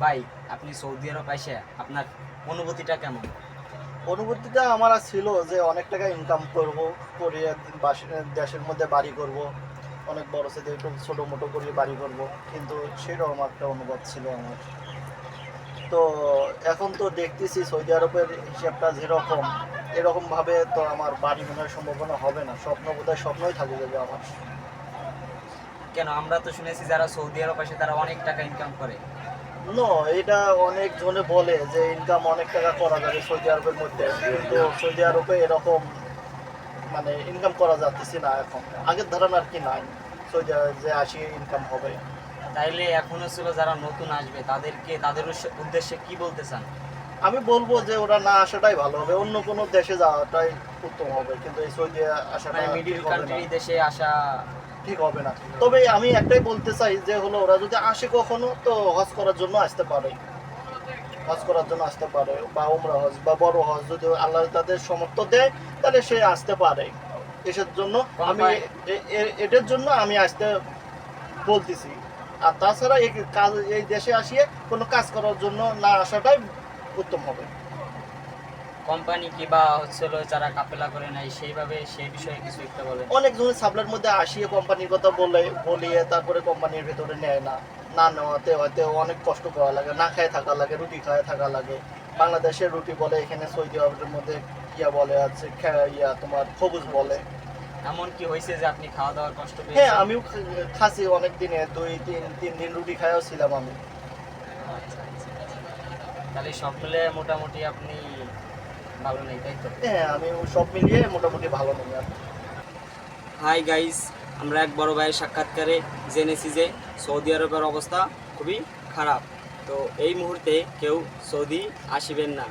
ভাই আপনি সৌদি আরব এসে আপনার অনুভূতিটা কেমন? অনুভূতিটা আমার ছিল যে অনেক টাকা ইনকাম করব করে দেশের মধ্যে বাড়ি করব। অনেক বড় সাথে একটু ছোটো মোটো করে বাড়ি করব কিন্তু সেরকম একটা অনুভব ছিল আমার। তো এখন তো দেখতেছি সৌদি আরবের হিসাবটা যেরকম এরকমভাবে তো আমার বাড়ি মনে হয় সম্ভাবনা হবে না। স্বপ্ন বোধহয় স্বপ্নই থাকে যাবে আমার। কেন? আমরা তো শুনেছি যারা সৌদি আরব আসে তারা অনেক টাকা ইনকাম করে। নো এটা অনেক জনে বলে যে ইনকাম অনেক টাকা করা যাবে সৌদি আরবের মধ্যে। কিন্তু সৌদি আরবে এরকম মানে ইনকাম করা যাচ্ছে না এখন। আগের ধারণা আর কি নাই সৌদি যে আসি ইনকাম হবে। তাইলে এখনও ছিল যারা নতুন আসবে তাদেরকে তাদের উদ্দেশ্যে কি বলতে চান? আমি বলব যে ওরা না আসাটাই ভালো হবে। অন্য কোনো দেশে যাওয়াটাই উত্তম হবে। কিন্তু এই সৌদি মানে মিডিল। কান্ট্রি দেশে আসা ঠিক হবে না। তবে আমি একটাই বলতে চাই যে হলো ওরা যদি আসে কখনো তো হজ করার জন্য আসতে পারে। হজ করার জন্য আসতে পারে বা উমরা হজ বা বড় হজ যদি আল্লাহ তাদের সমর্থ দেয় তাহলে সে আসতে পারে। এসের জন্য আমি এটার জন্য আমি আসতে বলতেছি। আর তাছাড়া এই কাজ এই দেশে আসিয়ে কোনো কাজ করার জন্য না আসাটাই উত্তম হবে। কোম্পানি কি বা হচ্ছিল যারা কাপেলা করে নাই সেইভাবে সেই বিষয়ে কিছু একটা বলেন। অনেক জনের সাপ্লাইয়ের মধ্যে আসিয়ে কোম্পানির কথা বলে বলিয়ে তারপরে কোম্পানির ভেতরে নেয় না। না নেওয়াতে হয়তো অনেক কষ্ট করা লাগে না খায় থাকা লাগে রুটি খায় থাকা লাগে। বাংলাদেশের রুটি বলে এখানে সৌদি আরবের মধ্যে ইয়া বলে আছে ইয়া তোমার খবুজ বলে। এমন কি হয়েছে যে আপনি খাওয়া দাওয়ার কষ্ট হ্যাঁ আমিও খাসি অনেক দিনে দুই তিন তিন দিন রুটি খাইও ছিলাম আমি। আচ্ছা, আচ্ছা। তাহলে সব মিলে মোটামুটি আপনি ভালো নেই তাই তো? হ্যাঁ আমি সব মিলিয়ে মোটামুটি ভালো নেই হাই গাইস আমরা এক বড় ভাইয়ের সাক্ষাৎকারে জেনেছি যে সৌদি আরবের অবস্থা খুবই খারাপ। তো এই মুহূর্তে কেউ সৌদি আসিবেন না।